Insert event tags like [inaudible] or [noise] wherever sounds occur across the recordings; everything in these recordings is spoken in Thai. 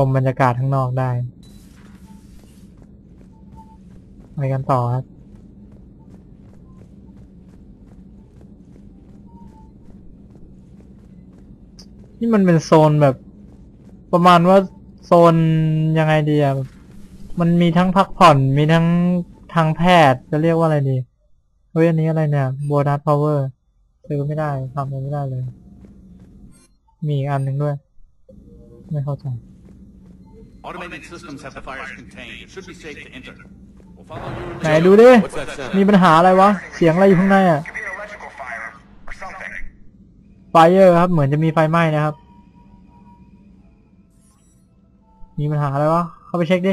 ชมบรรยากาศข้างนอกได้ไปกันต่อครับ นี่มันเป็นโซนแบบ ประมาณว่าโซนยังไงดีอะมันมีทั้งพักผ่อนมีทั้งทางแพทย์จะเรียกว่าอะไรดีเฮ้ยอันนี้อะไรเนี่ยโบนัสพาวเวอร์ซื้อไม่ได้ทำอะไรไม่ได้เลย มีอันหนึ่งด้วย ไม่เข้าใจ Automated systems have the fires contained. It should be safe to enter. ไหนดูดิมีปัญหาอะไรวะ เสียงอะไรอยู่ข้างในอ่ะไฟเออร์ครับ เหมือนจะมีไฟไหม้นะครับ มีปัญหาอะไรวะเข้าไปเช็คดิ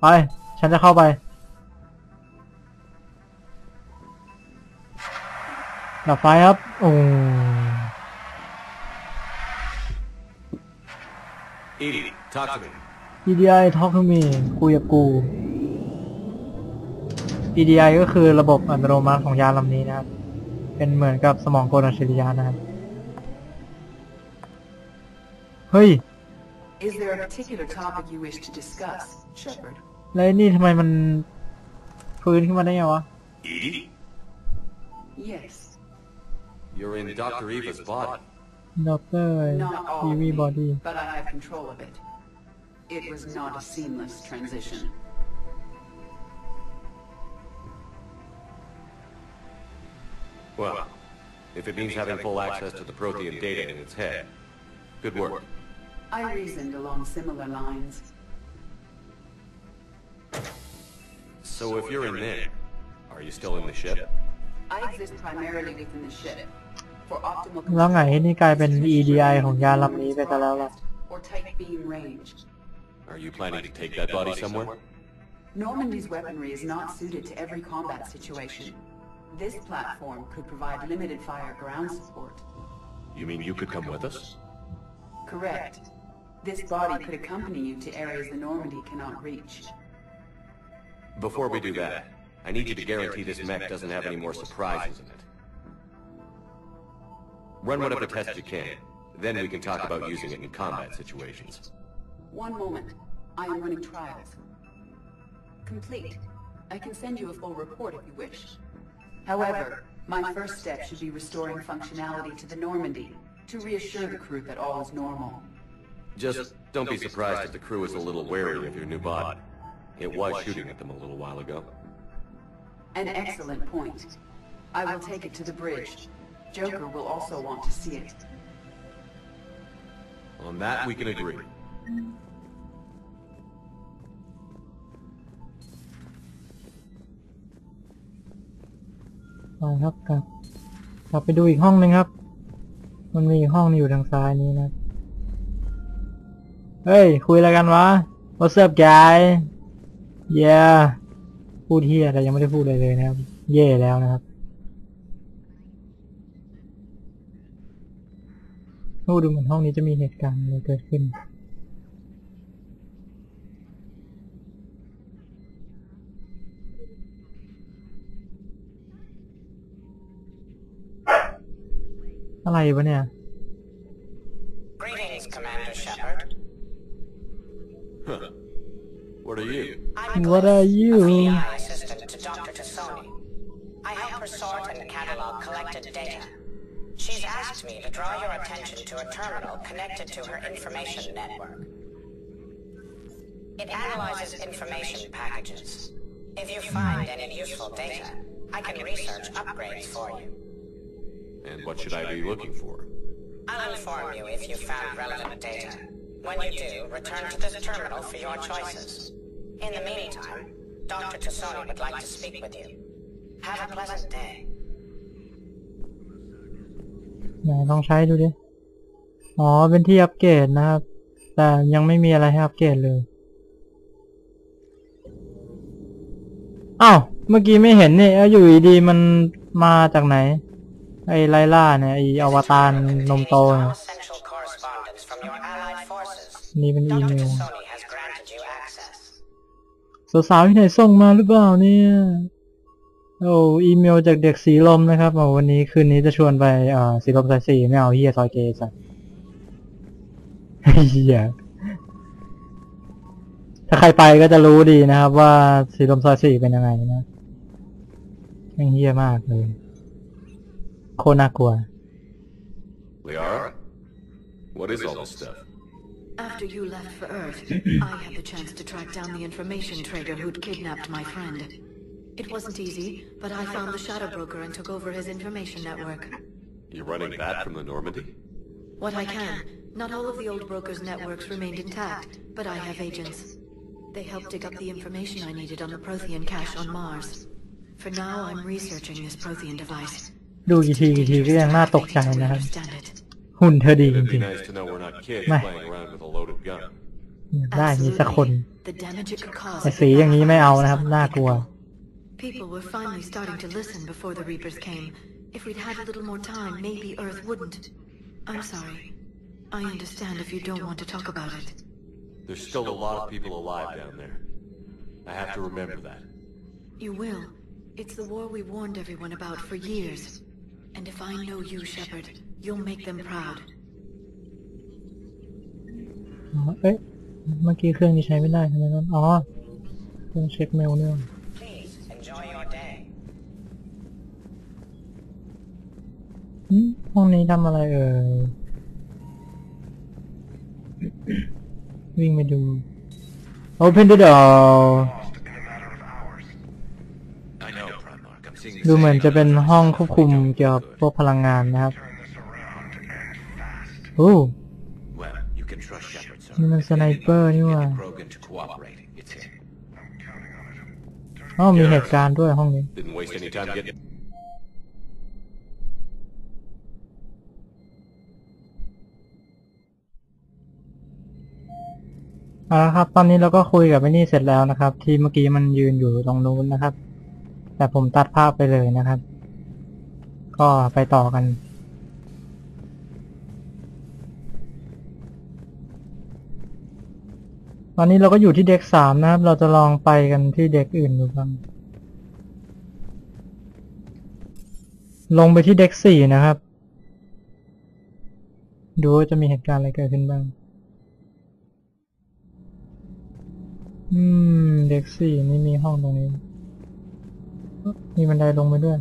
ไป ฉันจะเข้าไปดับไฟครับโอ้ t e d i Talk to me. คุยกับกู PDI ก็คือระบบอัตโนมัติของยาลำนี้นะครับ เป็นเหมือนกับสมองกลอัจฉริยะนะครับ เฮ้ยแล้วนี่ทำไมมันพื้นขึ้นมาได้ไงวะด e อ You're in ี r Eva's b It was not a seamless transition. Well, if it means having full access to the Prothean data in its head, good work. I reasoned along similar lines. So if you're in there, are you still in the ship? I exist primarily within the ship. แล้วไงนี่กลายเป็น EDI ของยานลำนี้ไปซะแล้วล่ะ are you planning to take that body somewhere? Normandy's weaponry is not suited to every combat situation. This platform could provide limited fire ground support. You mean you could come with us? Correct. This body could accompany you to areas the Normandy cannot reach. Before we do that, I need you to guarantee this mech doesn't have any more surprises in it. Run whatever tests you can, then we can talk about using it in combat situations. One moment. I am running trials. Complete. I can send you a full report if you wish. However, my first step should be restoring functionality to the Normandy, to reassure the crew that all is normal. Just don't be surprised if the crew is a little wary of your new bot. It was shooting at them a little while ago. An excellent point. I will take it to the bridge. Joker will also want to see it. On that we can agree. ไปครับกลับกลับไปดูอีกห้องหนึ่งครับ มันมีห้องอยู่ทางซ้ายนี้นะ เฮ้ย คุยอะไรกันวะว่าเส s up guy Yeah พูดเฮียแต่ยังไม่ได้พูดอะไรเลยนะครับ เย่แล้วนะครับพูดดูเหมือนห้องนี้จะมีเหตุการณ์อะไรเกิดขึ้นอะไรวะเนี่ย Greetings, Commander Shepard. Huh. What are you? I'm What are you? A VI assistant to Dr. Tassoni. I help her sort and catalog collected data. She's asked me to draw your attention to a terminal connected to her information network. It analyzes information packages. If you find any useful data, I can research upgrades for you. And what should I be looking for? I'll inform you if you found relevant data. When you do, return to this terminal for your choices. In the meantime, Dr. Tassoni would like to speak with you. Have a pleasant day. ไหลองใช้ดูดิ อ๋อ เป็นที่อัปเกรดนะครับ แต่ยังไม่มีอะไรให้อัปเกรดเลย อ้าว เมื่อกี้ไม่เห็นนี่อยู่ดีมันมาจากไหนไอ้ไลล่าเนี่ยไอ้อวตารนมโตเนี่ยนี่เป็นอีเมลสาวๆที่ไหนส่งมาหรือเปล่า เนี่ยโอ้อีเมลจากเด็กสีลมนะครับวันนี้คืนนี้จะชวนไปอ่าสีลมสายสีไม่เอาเฮียซอยเกสัเฮียถ้าใครไปก็จะรู้ดีนะครับว่าสีลมซอยสี่เป็นยังไงนะเฮียมากเลยโคตรน่ากลัว Liara? What is all this stuff? After you left for Earth, [clears throat] I had the chance to track down the information trader who'd kidnapped my friend. It wasn't easy, but I found the Shadow Broker and took over his information network. You're running that from the Normandy? What I can. Not all of the old broker's networks remained intact, but I have agents. They helped dig up the information I needed on the Prothean cache on Mars. For now, I'm researching this Prothean device. ดูกี่ทีกี่ทีก็ยังน่าตกใจนะครับหุ่นเธอดีจริงๆไม่ได้มีสักคนแต่สีอย่างนี้ไม่เอานะครับน่ากลัว There's still a lot of people alive down there. I have to remember that. You will. It's the war we warned everyone about for years. And if I know you, Shepard, you'll make them proud. เมื่อกี้เครื่องนี้ใช้ไม่ได้ใช่ไหมนั้นอ๋อเครื่องเช็คเมลเนี่ยห้องนี้ทำอะไรเอ่ยวิ่งไปดู Open the door ดูเหมือนจะเป็นห้องควบคุมเกี่ยวกับพวกพลังงานนะครับ โอ้นี่มันสไนเปอร์นี่ว่าอ๋อมีเหตุการณ์ด้วยห้องนี้เอาละครับ ตอนนี้เราก็คุยกับไอ้นี่เสร็จแล้วนะครับ ที่เมื่อกี้มันยืนอยู่ตรงนู้นนะครับแต่ผมตัดภาพไปเลยนะครับ ก็ไปต่อกัน ตอนนี้เราก็อยู่ที่เด็กสามนะครับ เราจะลองไปกันที่เด็กอื่นดูบ้าง ลงไปที่เด็กสี่นะครับ ดูว่าจะมีเหตุการณ์อะไรเกิดขึ้นบ้าง อืม เด็กสี่นี่มีห้องตรงนี้มีบันไดลงไปด้วย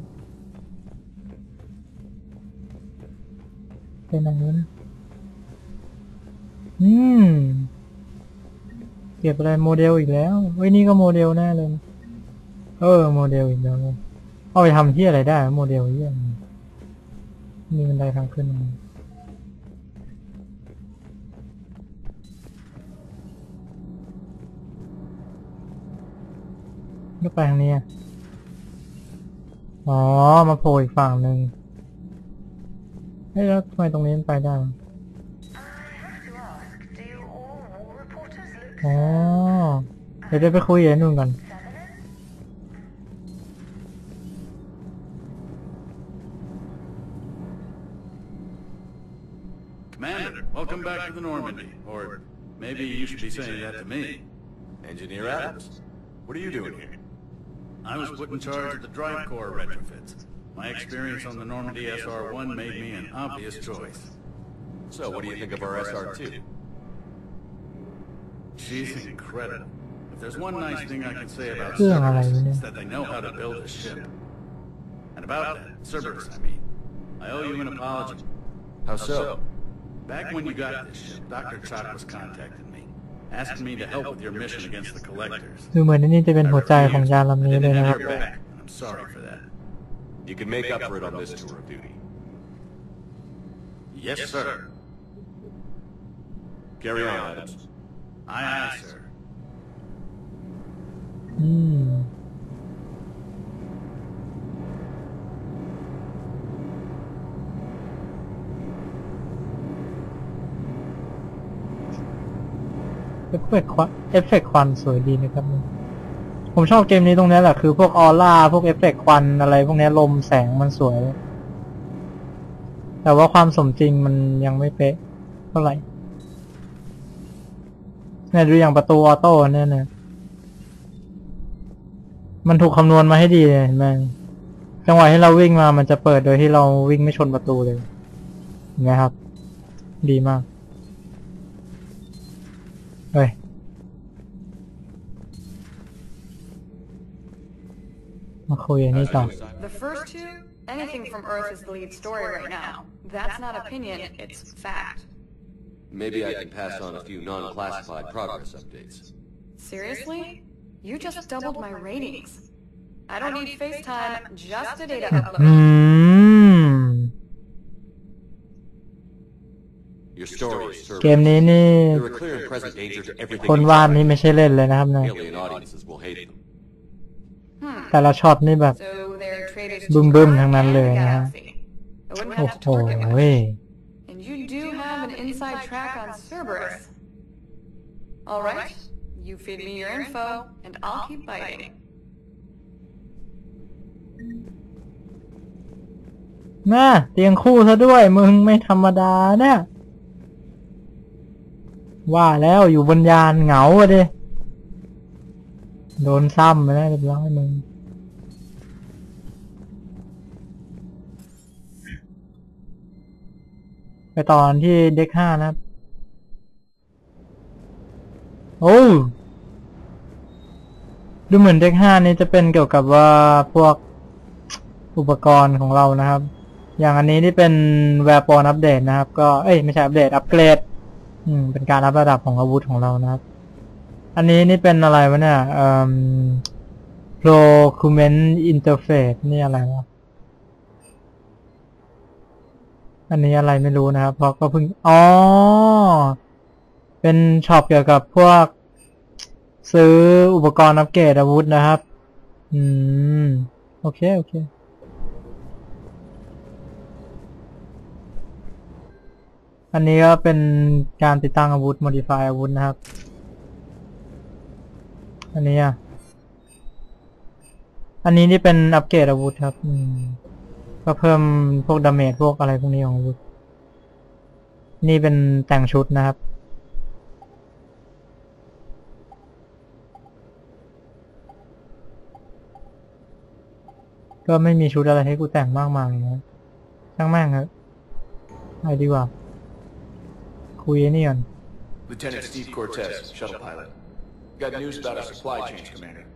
เป็นอะไรนะอืมเก็บอะไรโมเดลอีกแล้วเฮ้ยนี่ก็โมเดลแน่เลย เออโมเดลอีกแล้วเอาไปทำที่อะไรได้ โมเดลเยี่ยมมีบันไดทางขึ้นก็ไปทางนี้อ๋อ มาโผล่อีกฝั่งหนึ่งเฮ้ยแล้วทำไมตรงนี้มันไปได้โอ้เดี๋ยวได้ไปคุยกันนู่นกันคอมนานเดอร์ต้อนรับกลับสู่นอร์แมนดี้หรือ maybe you should be saying that to me engineer Adams what are you d o i n I was put in charge of the Drive core retrofits. My experience on the Normandy SR-1 made me an obvious choice. So what do you think of our SR-2? She's incredible. If there's one nice thing I can say about Cerberus, it's that they know how to build a ship. And about that, Cerberus, I mean. I owe you an apology. How so? Back when you got this ship, Dr. Chalk was contacted asked me to help with your mission against the collectors. ดูเหมือนนี่จะเป็นหัวใจของยานลำนี้เลยนะครับ I'm sorry for that. You can make up for it on this tour of duty. Yes, sir. Carry on, Adams. Aye, aye, sir. อืมอฟเฟกต์เอฟเฟกต์ควันสวยดีนะครับ ผมชอบเกมนี้ตรงนี้แหละคือพวกออร่าพวกเอฟเฟกต์ควันอะไร พวกนี้ลมแสงมันสวย แต่ว่าความสมจริงมันยังไม่เป๊ะ เท่าไหร่เนี่ยดูอย่างประตูออโต้เนี่ยเนี่ยมันถูกคำนวณมาให้ดีเลยหมจังหวะที่เราวิ่งมามันจะเปิดโดยที่เราวิ่งไม่ชนประตูเลยนะครับ ดีมากไปมาคุยอันนี้ต่อ The first two, anything from Earth is the lead story right now. That's not opinion, it's fact. Maybe I can pass on a few non-classified progress updates. Seriously? You just doubled my ratings. I don't need FaceTime, just a data upload. Mm. เกมนี้นี่ คนวาดนี่ไม่ใช่เล่นเลยนะครับนะแต่ละช็อตนี่แบบบึ้มๆทั้งนั้นเลยนะโอ้โหเฮ้ยแม่เตียงคู่ซะด้วย มึงไม่ธรรมดาเนี่ยว่าแล้วอยู่บนยานเหงาเลยโดนซ้ำไปแล้วเรียบร้อยมึง ไปตอนที่เด็กห้านะครับโอ้ดูเหมือนเด็กห้านี้จะเป็นเกี่ยวกับว่าพวกอุปกรณ์ของเรานะครับ อย่างอันนี้ที่เป็นแวร์ปอนอัปเดตนะครับ ก็เอ้ยไม่ใช่อัปเดตอัปเกรดอืมเป็นการอัพระดับของอาวุธของเรานะครับ อันนี้นี่เป็นอะไรวะเนี่ยเอ่อู o c u m e n t interface นี่อะไรวะอันนี้อะไรไม่รู้นะครับ เพราะก็เพิ่งอ๋อเป็นช็อปเกี่ยวกับพวกซื้ออุปกรณ์อัพเกรดอาวุธนะครับ อืม โอเค โอเคอันนี้ก็เป็นการติดตั้งอาวุธ modify อาวุธนะครับ อันนี้อ่ะ อันนี้นี่เป็นอัปเกรดอาวุธครับก็เพิ่ม พวกดาเมจพวกอะไรพวกนี้ของอาวุธ นี่เป็นแต่งชุดนะครับ ก็ไม่มีชุดอะไรให้กูแต่งมากมายนะช่างแม่งครับไปดีกว่า Lieutenant Steve Cortez, shuttle pilot. Got news about our supply chain, Commander.